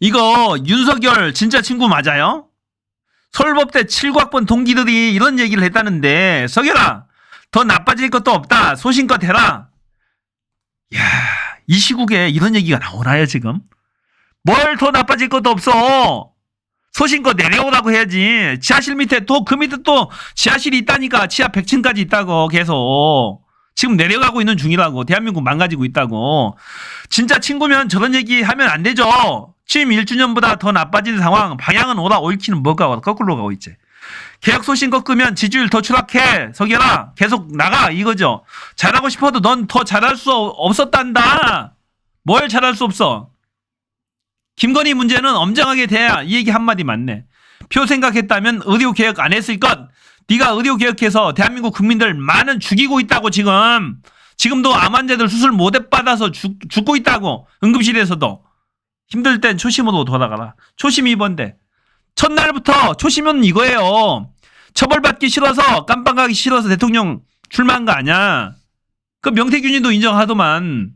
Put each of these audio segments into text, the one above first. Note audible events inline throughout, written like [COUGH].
이거 윤석열 진짜 친구 맞아요? 서울법대 7과학번 동기들이 이런 얘기를 했다는데 석열아 더 나빠질 것도 없다. 소신껏 해라. 야, 이 시국에 이런 얘기가 나오나요 지금? 뭘 더 나빠질 것도 없어. 소신껏 내려오라고 해야지. 지하실 밑에 또 그 밑에 또 지하실이 있다니까. 지하 100층까지 있다고 계속 지금 내려가고 있는 중이라고 대한민국 망가지고 있다고 진짜 친구면 저런 얘기 하면 안 되죠. 취임 1주년보다 더 나빠지는 상황, 방향은 오다 옳기는 뭐가 거꾸로 가고 있지. 계약 소신 꺾으면 지지율 더 추락해. 석열아, 계속 나가. 이거죠. 잘하고 싶어도 넌 더 잘할 수 없었단다. 뭘 잘할 수 없어. 김건희 문제는 엄정하게 돼야 이 얘기 한마디 맞네. 표 생각했다면 의료 개혁 안 했을 것. 네가 의료 개혁해서 대한민국 국민들 많은 죽이고 있다고 지금. 지금도 암 환자들 수술 못 받아서 죽, 죽고 있다고. 응급실에서도. 힘들 땐 초심으로 돌아가라. 초심이 이번데. 첫날부터 초심은 이거예요. 처벌받기 싫어서 깜빡하기 싫어서 대통령 출마한 거 아니야. 그 명태균이도 인정하더만.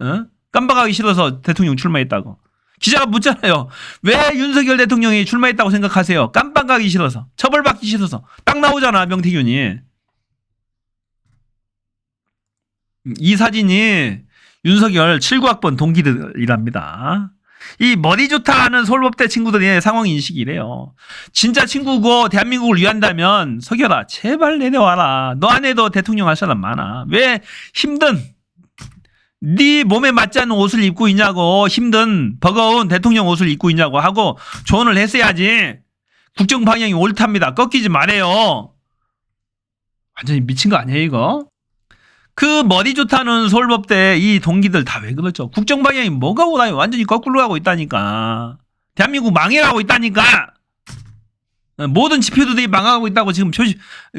어? 깜빡하기 싫어서 대통령 출마했다고. 기자가 묻잖아요. 왜 윤석열 대통령이 출마했다고 생각하세요? 깜빡하기 싫어서. 처벌받기 싫어서. 딱 나오잖아, 명태균이. 이 사진이 윤석열 7구학번 동기들이랍니다. 이 머리 좋다 하는 서울법대 친구들의 상황 인식이 이래요. 진짜 친구고 대한민국을 위한다면 석열아 제발 내려와라. 너 안에도 대통령 할 사람 많아. 왜 힘든 네 몸에 맞지 않는 옷을 입고 있냐고 힘든 버거운 대통령 옷을 입고 있냐고 하고 조언을 했어야지. 국정 방향이 옳답니다. 꺾이지 말아요. 완전히 미친 거 아니에요 이거? 그 머리 좋다는 서울법대 이 동기들 다 왜 그렇죠? 국정 방향이 뭐가 오나요? 완전히 거꾸로 가고 있다니까. 대한민국 망해가고 있다니까. 모든 지표들이 망하고 있다고 지금 표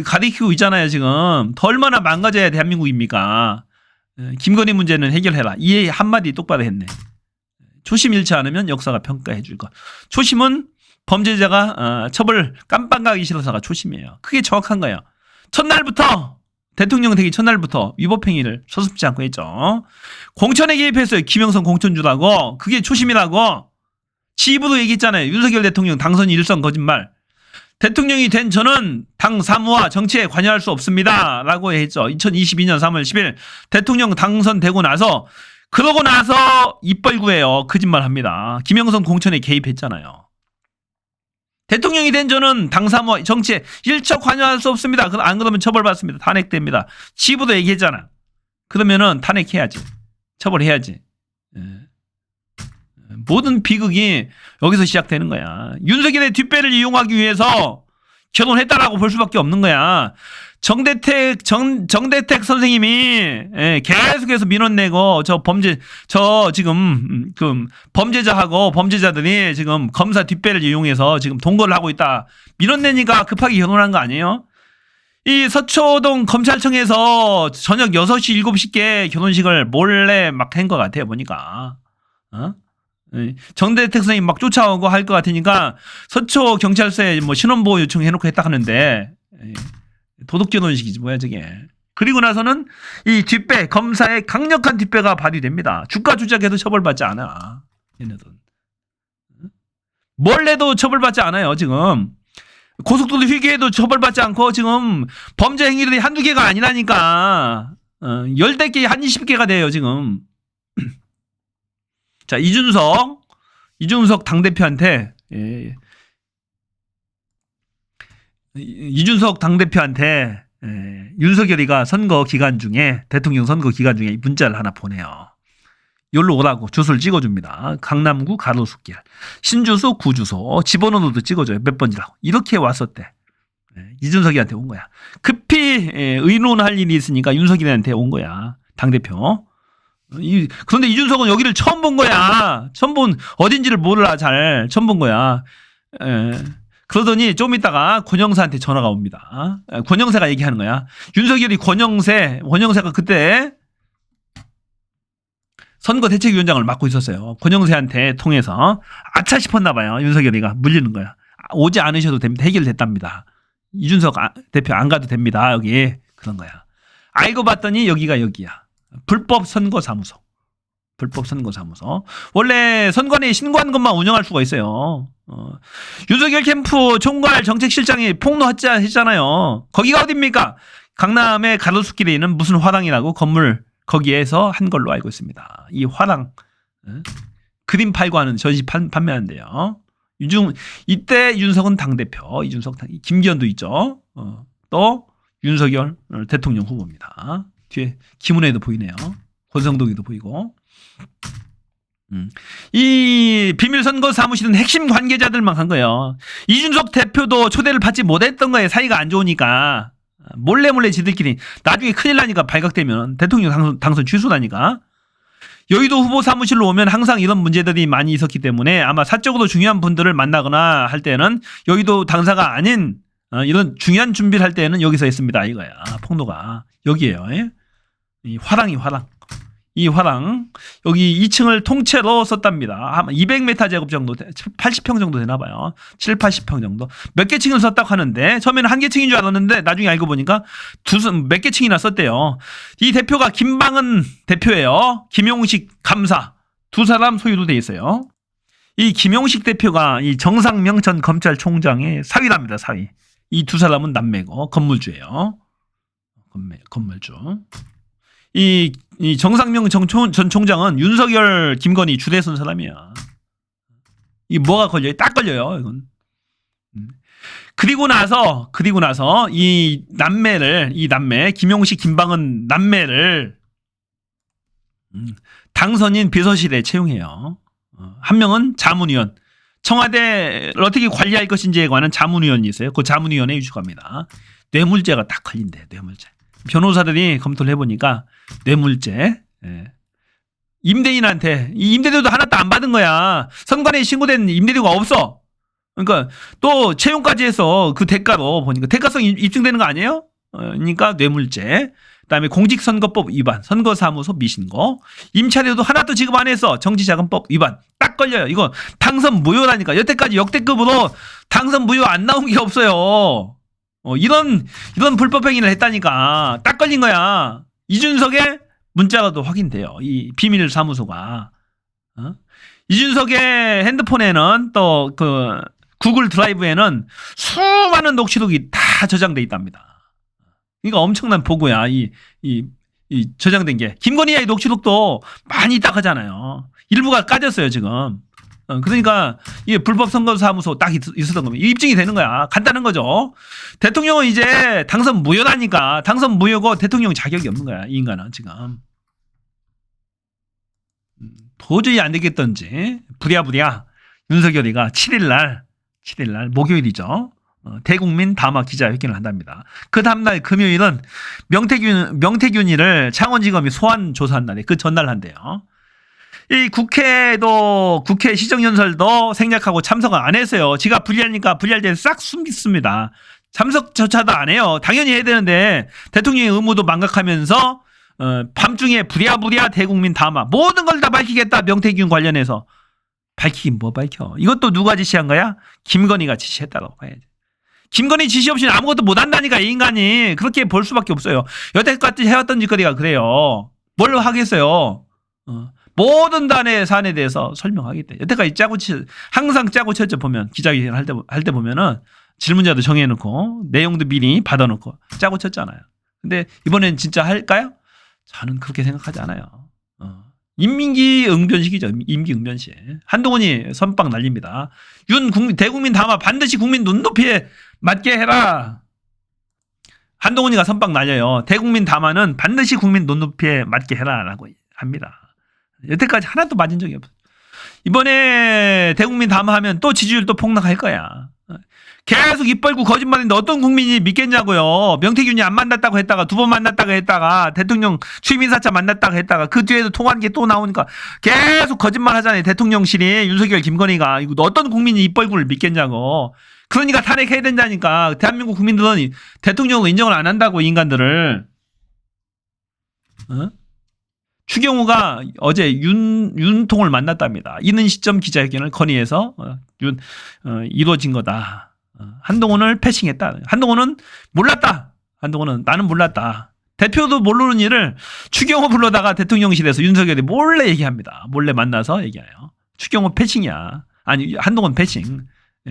가리키고 있잖아요. 지금 더 얼마나 망가져야 대한민국입니까? 에, 김건희 문제는 해결해라. 이 한마디 똑바로 했네. 초심 잃지 않으면 역사가 평가해 줄 것. 초심은 범죄자가 어, 처벌 깜빡 가기 싫어서가 초심이에요. 그게 정확한 거예요. 첫날부터 대통령 되기 첫날부터 위법행위를 서슴지 않고 했죠. 공천에 개입했어요. 김영선 공천주라고. 그게 초심이라고. 지 입으로 얘기했잖아요. 윤석열 대통령 당선 일성 거짓말. 대통령이 된 저는 당 사무와 정치에 관여할 수 없습니다. 라고 했죠. 2022년 3월 10일 대통령 당선되고 나서 그러고 나서 입벌구예요. 거짓말 합니다. 김영선 공천에 개입했잖아요. 대통령이 된 저는 당사모 정치에 일처 관여할 수 없습니다. 그- 안 그러면 처벌받습니다. 탄핵됩니다. 지부도 얘기했잖아. 그러면은 탄핵해야지. 처벌해야지. 예. 모든 비극이 여기서 시작되는 거야. 윤석열의 뒷배를 이용하기 위해서 결혼했다라고 볼 수밖에 없는 거야. 정대택 정 정대택 선생님이 예, 계속해서 민원 내고 저 범죄 저 지금 음, 그 범죄자하고 범죄자들이 지금 검사 뒷배를 이용해서 지금 동거를 하고 있다. 민원 내니까 급하게 결혼한 거 아니에요? 이 서초동 검찰청에서 저녁 6시 7시께 결혼식을 몰래 막 한 것 같아요 보니까 어? 예, 정대택 선생님 막 쫓아오고 할 것 같으니까 서초 경찰서에 뭐 신원보호 요청해놓고 했다 하는데 예, 도둑 결혼식이지 뭐야 저게. 그리고 나서는 이 뒷배 검사의 강력한 뒷배가 발휘됩니다. 주가 조작해도 처벌받지 않아. 얘네들. 뭘 내도 처벌받지 않아요 지금. 고속도로 휘게해도 처벌받지 않고 지금 범죄 행위들이 한두 개가 아니라니까. 어, 열댓 개, 한 20개가 돼요 지금. 자 이준석 이준석 당대표한테 예, 이- 이준석 당대표한테 예, 윤석열이가 선거 기간 중에 대통령 선거 기간 중에 문자를 하나 보내요. 여기로 오라고 주소를 찍어줍니다. 강남구 가로수길 신주소 구주소 집번호도 찍어줘요. 몇 번이라고 이렇게 왔었대. 예, 이준석이한테 온 거야. 급히 예, 의논할 일이 있으니까 윤석열한테 온 거야. 당대표. 이, 그런데 이준석은 여기를 처음 본 거야. 처음 본 어딘지를 몰라 잘 처음 본 거야. 에, 그러더니 좀 있다가 권영사한테 전화가 옵니다. 에, 권영사가 얘기하는 거야. 윤석열이 권영세, 권영세가 그때 선거 대책위원장을 맡고 있었어요. 권영세한테 통해서 아차 싶었나 봐요. 윤석열이가 물리는 거야. 아, 오지 않으셔도 됩니다. 해결됐답니다. 이준석 아- 대표 안 가도 됩니다. 여기 그런 거야. 알고 봤더니 여기가 여기야. 불법 선거 사무소. 불법 선거 사무소. 원래 선관위 신고한 것만 운영할 수가 있어요. 어. 윤석열 캠프 총괄 정책실장이 폭로했잖아요. 거기가 어딥니까? 강남의 가로수길에 있는 무슨 화랑이라고 건물 거기에서 한 걸로 알고 있습니다. 이 화랑 어? 그림 팔고 하는 전시 판, 판매하는데요. 유중 이때 윤석은 당 대표, 이준석 당, 김기현도 있죠. 어, 또 윤석열 대통령 후보입니다. 뒤에 김은혜도 보이네요. 권성동이도 보이고. 음. 이 비밀 선거 사무실은 핵심 관계자들만 간 거예요. 이준석 대표도 초대를 받지 못했던 거예요. 사이가 안 좋으니까 몰래 몰래 지들끼리 나중에 큰일 나니까 발각되면 대통령 당선, 당선 취소나니까. 여의도 후보 사무실로 오면 항상 이런 문제들이 많이 있었기 때문에 아마 사적으로 중요한 분들을 만나거나 할 때는 여의도 당사가 아닌 어, 이런 중요한 준비를 할 때는 여기서 했습니다. 이거야. 폭로가. 여기에요. 예? 이 화랑이 화랑. 이 화랑 여기 2층을 통째로 썼답니다. 아마 200m 제곱 정도, 80평 정도 되나 봐요. 7, 80평 정도. 몇 개 층을 썼다고 하는데 처음에는 한 개 층인 줄 알았는데 나중에 알고 보니까 두몇 개 층이나 썼대요. 이 대표가 김방은 대표예요. 김용식 감사 두 사람 소유로 돼 있어요. 이 김용식 대표가 이 정상명 전 검찰총장의 사위랍니다. 사위. 이 두 사람은 남매고 건물주예요. 건물, 건물주. 이, 이 정상명 정, 총- 전 총장은 윤석열, 김건희 주대선 사람이야. 이 뭐가 걸려요? 딱 걸려요, 이건. 음. 그리고 나서, 그리고 나서 이 남매를, 이 남매, 김용식, 김방은 남매를 음, 당선인 비서실에 채용해요. 어, 한 명은 자문위원. 청와대를 어떻게 관리할 것인지에 관한 자문위원이 있어요. 그 자문위원회 유축합니다. 뇌물죄가 딱 걸린대, 뇌물죄. 변호사들이 검토를 해보니까 뇌물죄. 예. 임대인한테 이 임대료도 하나도 안 받은 거야. 선관위에 신고된 임대료가 없어. 그러니까 또 채용까지 해서 그 대가로 보니까 대가성 입- 입증되는 거 아니에요? 어, 그러니까 뇌물죄. 그다음에 공직선거법 위반, 선거사무소 미신고, 임차료도 하나도 지급 안 해서 정치자금법 위반 딱 걸려요. 이거 당선 무효라니까 여태까지 역대급으로 당선 무효 안 나온 게 없어요. 어, 이런 이런 불법 행위를 했다니까 딱 걸린 거야. 이준석의 문자가도 확인돼요. 이 비밀 사무소가 어? 이준석의 핸드폰에는 또 그 구글 드라이브에는 수많은 녹취록이 다 저장돼 있답니다. 그러니까 엄청난 보고야 이 이 이 저장된 게 김건희의 녹취록도 많이 딱 하잖아요. 일부가 까졌어요 지금. 어, 그러니까 이게 불법 선거 사무소 딱 있, 있었던 겁니다. 입증이 되는 거야. 간단한 거죠. 대통령은 이제 당선 무효라니까 당선 무효고 대통령 자격이 없는 거야. 이 인간은 지금. 음, 도저히 안 되겠던지 부랴부랴 윤석열이가 7일 날 7일 날 목요일이죠. 어, 대국민 담화 기자회견을 한답니다. 그 다음날 금요일은 명태균 명태균이를 창원지검이 소환 조사한 날에 그 전날 한대요. 이 국회도 국회 시정연설도 생략하고 참석을 안 했어요. 지가 불리하니까 불리할 때싹 숨겼습니다. 참석조차도 안 해요. 당연히 해야 되는데 대통령의 의무도 망각하면서 어, 밤중에 부랴부랴 대국민 담화 모든 걸 다 밝히겠다 명태균 관련해서 밝히긴 뭐 밝혀. 이것도 누가 지시한 거야? 김건희가 지시했다고 봐야지. 김건희 지시 없이는 아무것도 못 한다니까 이 인간이 그렇게 볼 수밖에 없어요. 여태까지 해왔던 짓거리가 그래요. 뭘 하겠어요? 어. 모든 단의 사안에 대해서 설명하겠다. 여태까지 짜고 치 항상 짜고 쳤죠 보면 기자회견 할때 할 때 보면은 질문자도 정해놓고 내용도 미리 받아놓고 짜고 쳤잖아요. 근데 이번엔 진짜 할까요? 저는 그렇게 생각하지 않아요. 어. 인민기 응변식이죠. 임기 응변식. 한동훈이 선빵 날립니다. 윤 국민 대국민 담화 반드시 국민 눈높이에 맞게 해라. 한동훈이가 선빵 날려요. 대국민 담화는 반드시 국민 눈높이에 맞게 해라라고 합니다. 여태까지 하나도 맞은 적이 없어. 이번에 대국민 담화하면 또 지지율 또 폭락할 거야. 계속 입 벌고 거짓말인데 어떤 국민이 믿겠냐고요. 명태균이 안 만났다고 했다가 두 번 만났다고 했다가 대통령 취임 인사차 만났다고 했다가 그 뒤에도 통화한 게 또 나오니까 계속 거짓말 하잖아요. 대통령실이 윤석열 김건희가 이거 어떤 국민이 입 벌고를 믿겠냐고. 그러니까 탄핵해야 된다니까. 대한민국 국민들은 대통령으로 인정을 안 한다고 이 인간들을. 어? 추경호가 어제 윤, 윤통을 만났답니다. 이는 시점 기자회견을 건의해서 어, 윤, 어, 이루어진 거다. 어, 한동훈을 패싱했다. 한동훈은 몰랐다. 한동훈은 나는 몰랐다. 대표도 모르는 일을 추경호 불러다가 대통령실에서 윤석열이 몰래 얘기합니다. 몰래 만나서 얘기해요. 추경호 패칭이야. 아니 한동훈 패칭.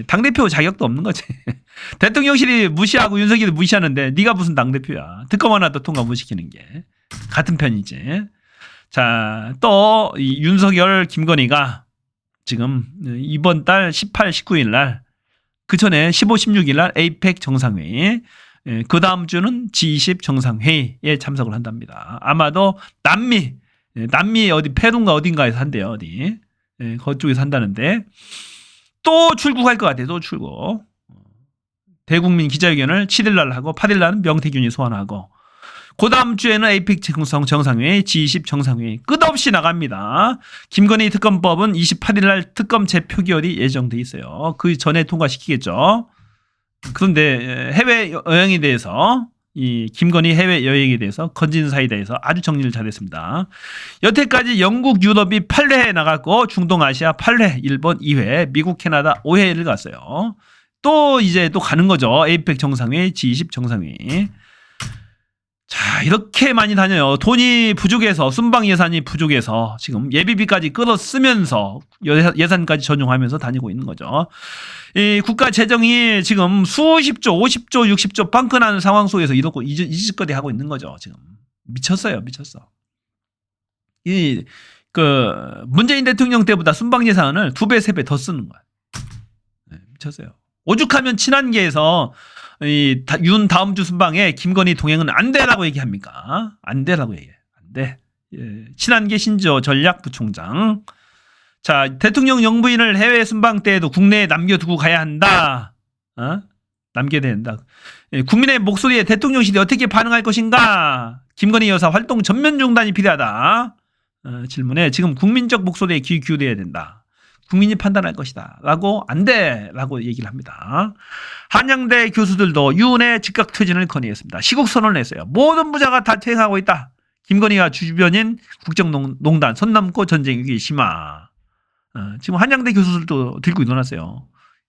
당대표 자격도 없는 거지. [LAUGHS] 대통령실이 무시하고 윤석열이 무시하는데 네가 무슨 당대표야. 특검 하나 더 통과 못 시키는 게. 같은 편이지. 자, 또이 윤석열 김건희가 지금 이번 달 18, 19일 날 그 전에 15, 16일 날 에이펙 정상회의 예, 그 다음 주는 G20 정상회의에 참석을 한답니다. 아마도 남미, 예, 남미 어디 페루인가 어딘가에서 한대요, 어디. 예, 그쪽에서 한다는데 또 출국할 것 같아요, 또 출국. 대국민 기자회견을 7일 날 하고 8일 날은 명태균이 소환하고 그 다음 주에는 에이펙 정상, 정상회의, G20 정상회의 끝없이 나갑니다. 김건희 특검법은 28일 날 특검 재표결이 예정돼 있어요. 그 전에 통과시키겠죠. 그런데 해외 여행에 대해서 이 김건희 해외 여행에 대해서 건진사에 대해서 아주 정리를 잘했습니다. 여태까지 영국, 유럽이 8회에 나갔고 중동 아시아 8회, 일본 2회, 미국, 캐나다 5회를 갔어요. 또 이제 또 가는 거죠. 에이펙 정상회의, G20 정상회의. 자, 이렇게 많이 다녀요. 돈이 부족해서, 순방 예산이 부족해서 지금 예비비까지 끌어 쓰면서 예산까지 전용하면서 다니고 있는 거죠. 이 국가 재정이 지금 수십조, 50조, 60조 빵끈하는 상황 속에서 이렇고 이 짓거리 하고 있는 거죠. 지금 미쳤어요, 미쳤어. 이 그 문재인 대통령 때보다 순방 예산을 두 배, 세 배 더 쓰는 거야. 네, 미쳤어요. 오죽하면 친한계에서 이윤 다음 주 순방에 김건희 동행은 안 되라고 얘기합니까? 안 되라고 얘기해. 안 돼. 예, 친한계 신조 전략 부총장. 자, 대통령 영부인을 해외 순방 때에도 국내에 남겨두고 가야 한다. 어? 남겨야 된다. 예, 국민의 목소리에 대통령실이 어떻게 반응할 것인가? 김건희 여사 활동 전면 중단이 필요하다. 어, 질문에 지금 국민적 목소리에 귀 기울여야 된다. 국민이 판단할 것이다. 라고 안 돼. 라고 얘기를 합니다. 한양대 교수들도 유은의 즉각 퇴진을 건의했습니다. 시국 선언을 했어요. 모든 부자가 다 퇴행하고 있다. 김건희가 주변인 국정농단 선 넘고 전쟁 위기 심화. 어, 지금 한양대 교수들도 들고 일어났어요.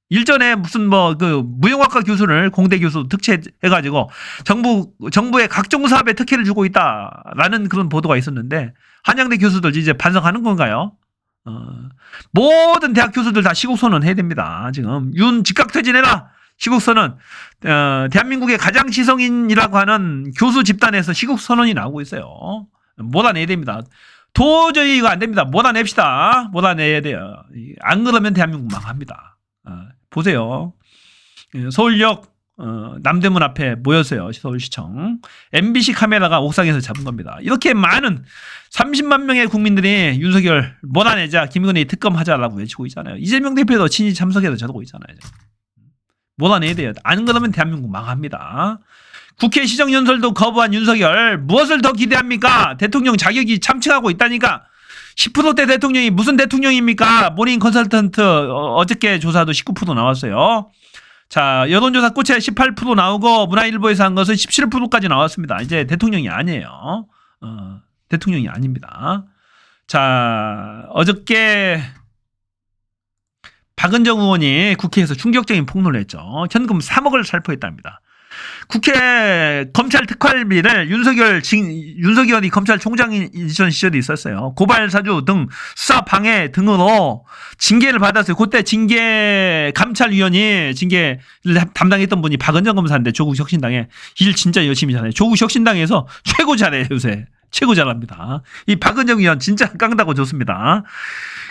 일전에 무슨 뭐 그 무용학과 교수를 공대 교수 특채해가지고 정부 정부의 각종 사업에 특혜를 주고 있다라는 그런 보도가 있었는데 한양대 교수들 이제 반성하는 건가요? 어, 모든 대학 교수들 다 시국 선언 해야 됩니다. 지금 윤 즉각 퇴진해라. 시국 선언. 어, 대한민국의 가장 지성인이라고 하는 교수 집단에서 시국 선언이 나오고 있어요. 몰아내야 됩니다. 도저히 이거 안 됩니다. 몰아냅시다. 몰아내야 돼요. 안 그러면 대한민국 망합니다. 어, 보세요. 예, 서울역 어, 남대문 앞에 모였어요. 서울시청. MBC 카메라가 옥상에서 잡은 겁니다. 이렇게 많은 30만 명의 국민들이 윤석열 몰아내자 김건희 특검하자라고 외치고 있잖아요. 이재명 대표도 친히 참석해서 저러고 있잖아요. 몰아내야 돼요. 안 그러면 대한민국 망합니다. 국회 시정연설도 거부한 윤석열 무엇을 더 기대합니까? 대통령 자격이 참칭하고 있다니까 10%대 대통령이 무슨 대통령입니까? 모닝 컨설턴트 어, 어저께 조사도 19% 나왔어요. 자, 여론조사 꽃에 18% 나오고 문화일보에서 한 것은 17%까지 나왔습니다. 이제 대통령이 아니에요. 어, 대통령이 아닙니다. 자, 어저께 박은정 의원이 국회에서 충격적인 폭로를 했죠. 현금 3억을 살포했답니다. 국회 검찰 특활비를 윤석열 윤석열이 검찰총장이던 시절이 있었어요. 고발 사주 등 수사 방해 등으로 징계를 받았어요. 그때 징계 감찰위원이 징계를 담당했던 분이 박은정 검사인데 조국 혁신당에 일 진짜 열심히 잘해요. 조국 혁신당에서 최고 잘해요 요새. 최고 잘합니다. 이 박은정 의원 진짜 깡다고 좋습니다.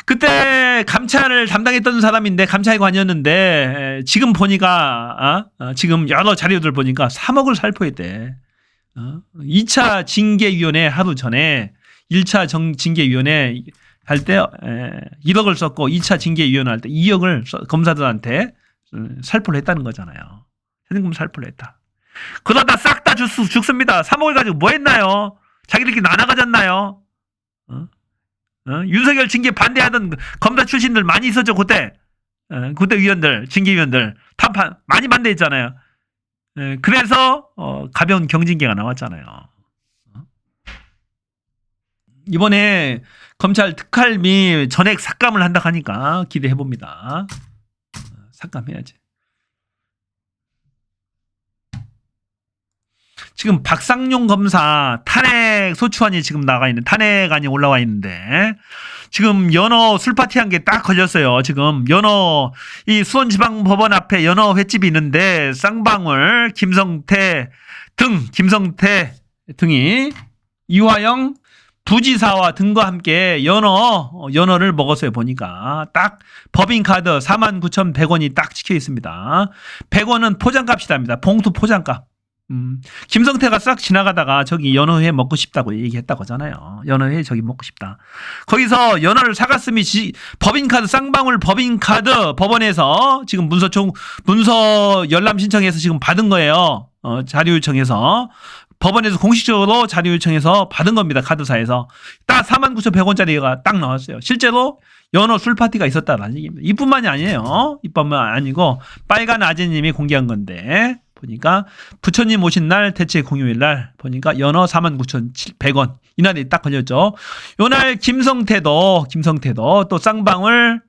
그때 감찰을 담당했던 사람인데 감찰관이었는데 지금 보니까 어? 어, 지금 여러 자료들 보니까 3억을 살포했대. 어? 2차 징계위원회 하루 전에 1차 정, 징계위원회 할 때 1억을 썼고 2차 징계위원회 할 때 2억을 검사들한테 어, 살포를 했다는 거잖아요. 현금 살포를 했다. 그러다 싹 다 죽습니다. 3억을 가지고 뭐 했나요? 자기들끼리 나눠가졌나요? 어? 어? 윤석열 징계 반대하던 검사 출신들 많이 있었죠 그때 어, 그때 위원들 징계위원들 다 반, 많이 반대했잖아요. 에, 그래서 어, 가벼운 경징계가 나왔잖아요. 어? 이번에 검찰 특활비 전액 삭감을 한다 하니까 기대해 봅니다. 삭감해야지. 지금 박상용 검사 탄핵 소추안이 지금 나가 있는 탄핵안이 올라와 있는데 지금 연어 술 파티 한 게 딱 걸렸어요. 지금 연어 이 수원지방법원 앞에 연어 횟집이 있는데 쌍방울 김성태 등 김성태 등이 이화영 부지사와 등과 함께 연어 어, 연어를 먹었어요 보니까 딱 법인카드 49,100원이 딱 찍혀 있습니다. 100원은 포장값이랍니다. 봉투 포장값. 음, 김성태가 싹 지나가다가 저기 연어회 먹고 싶다고 얘기했다고 하잖아요. 연어회 저기 먹고 싶다. 거기서 연어를 사갔음이 지, 법인카드 쌍방울 법인카드 법원에서 지금 문서총 문서 열람 신청해서 지금 받은 거예요. 어, 자료 요청해서 법원에서 공식적으로 자료 요청해서 받은 겁니다. 카드사에서 딱 49,100원짜리가 딱 나왔어요. 실제로 연어 술 파티가 있었다라는 얘기입니다. 이뿐만이 아니에요. 이뿐만 아니고 빨간 아재님이 공개한 건데 보니까 부처님 오신 날 대체 공휴일 날 보니까 연어 49,100원 이날이 딱 걸렸죠. 요날 김성태도 김성태도 또 쌍방울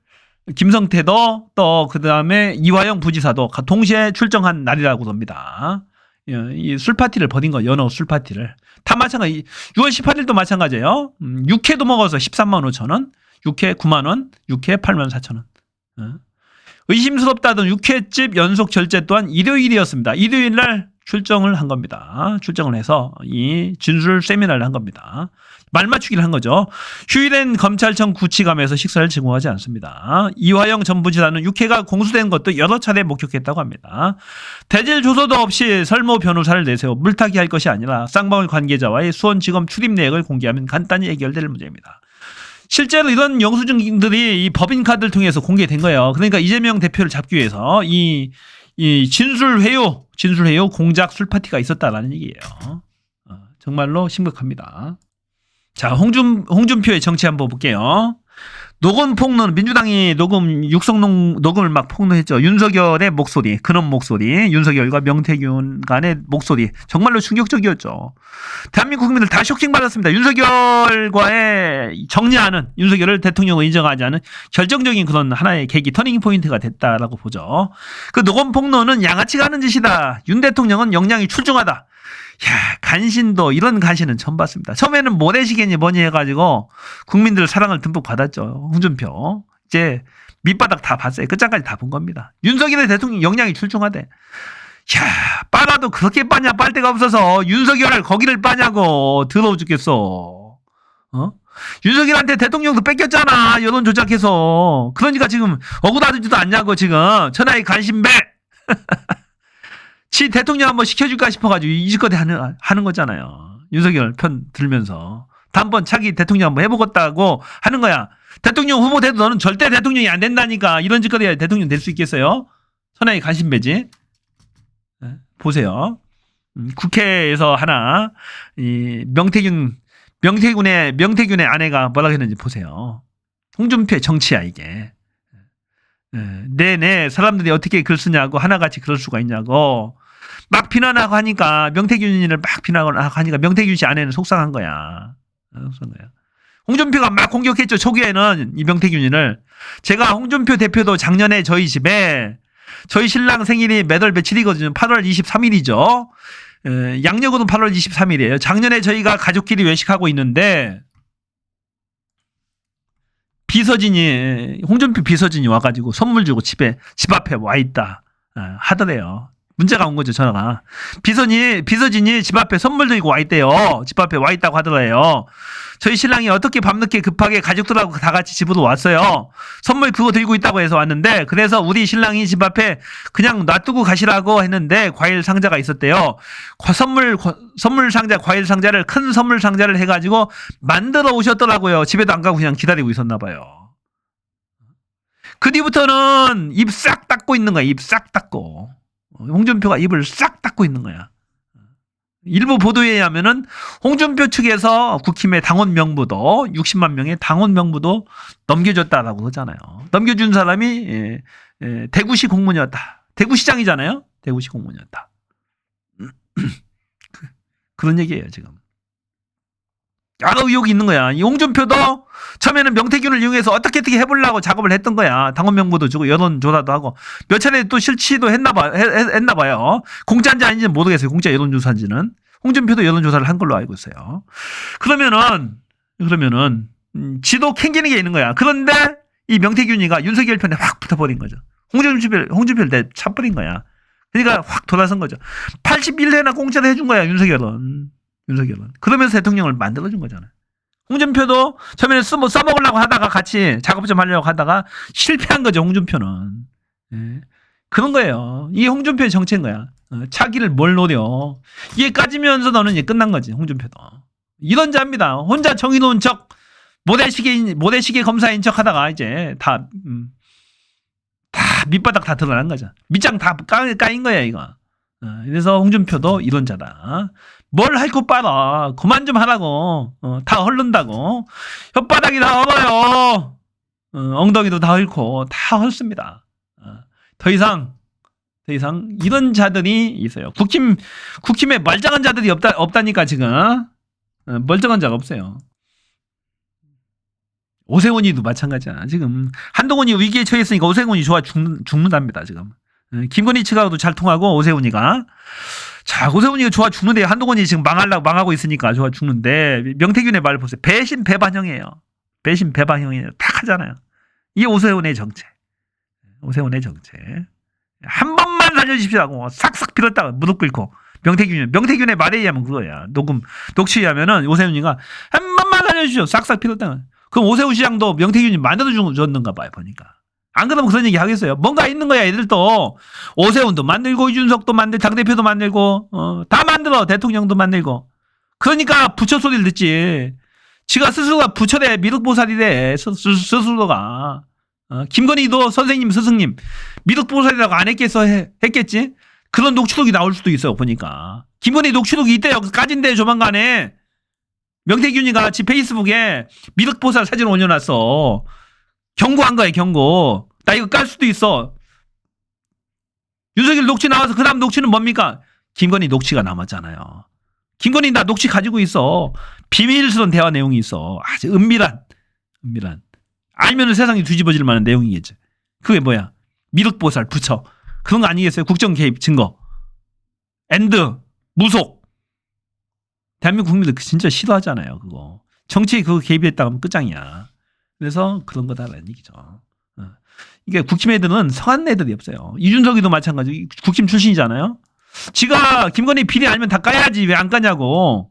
김성태도 또 그다음에 이화영 부지사도 동시에 출정한 날이라고 합니다. 예, 이 술파티를 벌인 거 연어 술파티를 다 마찬가지 6월 18일도 마찬가지예요. 음, 육회도 먹어서 13만 5천 원, 육회 9만 원, 육회 8만 4천 원. 어. 의심스럽다던 육회집 연속 결제 또한 일요일이었습니다. 일요일 날 출정을 한 겁니다. 출정을 해서 이 진술 세미나를 한 겁니다. 말 맞추기를 한 거죠. 휴일엔 검찰청 구치감에서 식사를 제공하지 않습니다. 이화영 전 부지사는 육회가 공수된 것도 여러 차례 목격했다고 합니다. 대질 조서도 없이 설모 변호사를 내세워 물타기 할 것이 아니라 쌍방울 관계자와의 수원지검 출입 내역을 공개하면 간단히 해결될 문제입니다. 실제로 이런 영수증들이 이 법인카드를 통해서 공개된 거예요. 그러니까 이재명 대표를 잡기 위해서 이, 이 진술회요, 진술회요 공작 술파티가 있었다라는 얘기예요. 어, 정말로 심각합니다. 자, 홍준, 홍준표의 정치 한번 볼게요. 녹음 폭로는 민주당이 녹음 육성농 녹음을 막 폭로했죠. 윤석열의 목소리, 근원 목소리, 윤석열과 명태균 간의 목소리 정말로 충격적이었죠. 대한민국 국민들 다 쇼킹 받았습니다. 윤석열과의 정리하는 윤석열을 대통령으로 인정하지 않은 결정적인 그런 하나의 계기 터닝 포인트가 됐다라고 보죠. 그 녹음 폭로는 양아치 가는 짓이다. 윤 대통령은 역량이 출중하다. 야, 간신도 이런 간신은 처음 봤습니다. 처음에는 모래시계니 뭐니 해가지고 국민들 사랑을 듬뿍 받았죠. 홍준표. 이제 밑바닥 다 봤어요. 끝장까지 다 본 겁니다. 윤석열의 대통령 역량이 출중하대. 야, 빨아도 그렇게 빠냐 빨 데가 없어서 윤석열을 거기를 빠냐고 더러워 죽겠어. 어? 윤석열한테 대통령도 뺏겼잖아. 여론 조작해서. 그러니까 지금 억울하지도 않냐고 지금 천하의 간신배. [LAUGHS] 지 대통령 한번 시켜줄까 싶어가지고 이짓거리 하는, 하는 거잖아요. 윤석열 편 들면서. 다음번 차기 대통령 한번 해보겠다고 하는 거야. 대통령 후보 돼도 너는 절대 대통령이 안 된다니까. 이런 짓거리 해야 대통령 될 수 있겠어요? 선하의 관심배지. 네, 보세요. 음, 국회에서 하나, 이 명태균, 명태균의, 명태균의 아내가 뭐라고 했는지 보세요. 홍준표의 정치야, 이게. 예, 네네 사람들이 어떻게 글 쓰냐고 하나같이 그럴 수가 있냐고 막 비난하고 하니까 명태균이를 막 비난하고 하니까 명태균 씨 아내는 속상한 거야. 어, 속상한 거야. 홍준표가 막 공격했죠 초기에는 이 명태균이를 제가 홍준표 대표도 작년에 저희 집에 저희 신랑 생일이 매달 며칠이거든요. 8월 23일이죠. 양력으로는 8월 23일이에요. 작년에 저희가 가족끼리 외식하고 있는데 비서진이 홍준표 비서진이 와가지고 선물 주고 집에 집 앞에 와 있다 어, 하더래요. 문제가 온 거죠 전화가 비서진이 비서진이 집 앞에 선물 들고 와 있대요. 집 앞에 와 있다고 하더래요. 저희 신랑이 어떻게 밤늦게 급하게 가족들하고 다 같이 집으로 왔어요. 선물 그거 들고 있다고 해서 왔는데 그래서 우리 신랑이 집 앞에 그냥 놔두고 가시라고 했는데 과일 상자가 있었대요. 과- 선물 과- 선물 상자 과일 상자를 큰 선물 상자를 해가지고 만들어 오셨더라고요. 집에도 안 가고 그냥 기다리고 있었나 봐요. 그 뒤부터는 입싹 닫고 있는 거야. 입싹 닫고. 홍준표가 입을 싹 닫고 있는 거야. 일부 보도에 의하면은 홍준표 측에서 국힘의 당원 명부도 60만 명의 당원 명부도 넘겨줬다라고 하잖아요. 넘겨준 사람이 예, 예, 대구시 공무원이었다. 대구시장이잖아요. 대구시 공무원이었다. [CLEARS THROAT] 그, 그런 얘기예요 지금. 여러 의혹이 있는 거야. 이 홍준표도 처음에는 명태균을 이용해서 어떻게 어떻게 해보려고 작업을 했던 거야. 당원 명부도 주고 여론 조사도 하고 몇 차례 또 실치도 했나 봐 했, 나 봐요. 공짜인지 아닌지는 모르겠어요. 공짜 여론 조사인지는 홍준표도 여론조사를 한 걸로 알고 있어요. 그러면은 그러면은 음, 지도 캥기는 게 있는 거야. 그런데 이 명태균이가 윤석열 편에 확 붙어버린 거죠. 홍준표 홍준표를 내 차버린 거야. 그러니까 확 돌아선 거죠. 81회나 공짜로 해준 거야 윤석열은. 윤석열은. 그러면서 대통령을 만들어준 거잖아요. 홍준표도 처음에는 써먹, 써먹으려고 하다가 같이 작업 좀 하려고 하다가 실패한 거죠, 홍준표는. 예. 그런 거예요. 이게 홍준표의 정체인 거야. 어, 차기를 뭘 노려. 이게 까지면서 너는 이제 끝난 거지, 홍준표도. 이런 자입니다. 혼자 정의 놓은 척, 모래시계, 모래시계 검사인 척 하다가 이제 다, 음, 다 밑바닥 다 드러난 거죠. 밑장 다 까, 까인 거야, 이거. 어, 그래서 홍준표도 이런 자다. 뭘할거 빨아. 그만 좀 하라고. 어, 다 흐른다고. 혓바닥이 다 얼어요. 어, 엉덩이도 다 헐고 다 헐습니다. 어, 더 이상 더 이상 이런 자들이 있어요. 국힘 국힘에 말짱한 자들이 없다 없다니까 지금 어, 멀쩡한 자가 없어요. 오세훈이도 마찬가지야. 지금 한동훈이 위기에 처했으니까 오세훈이 좋아 죽, 죽는답니다. 지금 어, 김건희 측하고도 잘 통하고 오세훈이가 자 오세훈이가 좋아 죽는데 한동훈이 지금 망하려고 망하고 있으니까 좋아 죽는데 명태균의 말 보세요. 배신 배반형이에요. 배신 배반형이에요. 딱 하잖아요. 이게 오세훈의 정체. 오세훈의 정체. 한 번만 살려주십시오 싹싹 빌었다가 무릎 꿇고 명태균 명태균의 말에 의하면 그거야. 녹음 녹취에 하면은 오세훈이가 한 번만 살려주십시오. 싹싹 빌었다가 그럼 오세훈 시장도 명태균이 만들어 줬는가 봐요 보니까. 안 그러면 그런 얘기 하겠어요. 뭔가 있는 거야 애들도. 오세훈도 만들고 이준석도 만들 당대표도 만들고 어, 다 만들어. 대통령도 만들고. 그러니까 부처 소리를 듣지. 지가 스스로가 부처래 미륵보살이래 스, 스, 스 스로가. 어, 김건희도 선생님 스승님 미륵보살이라고 안 했겠어 해- 했겠지? 그런 녹취록이 나올 수도 있어요 보니까. 김건희 녹취록이 있대요. 까진대 조만간에. 명태균이가 지 페이스북에 미륵보살 사진 올려놨어 경고한 거야 경고. 나 이거 깔 수도 있어. 윤석열 녹취 나와서 그 다음 녹취는 뭡니까? 김건희 녹취가 남았잖아요. 김건희 나 녹취 가지고 있어. 비밀스러운 대화 내용이 있어. 아주 은밀한 은밀한. 알면은 세상이 뒤집어질 만한 내용이겠지. 그게 뭐야? 미륵보살 부처. 그런 거 아니겠어요? 국정 개입 증거. 엔드 무속. 대한민국 국민들 진짜 싫어하잖아요 그거. 정치에 그거 개입했다 하면 끝장이야 그래서 그런 거다라는 얘기죠. 어. 이게 국힘 애들은 성한 애들이 없어요. 이준석이도 마찬가지. 국힘 출신이잖아요. 지가 김건희 비리 알면 다 까야지. 왜 안 까냐고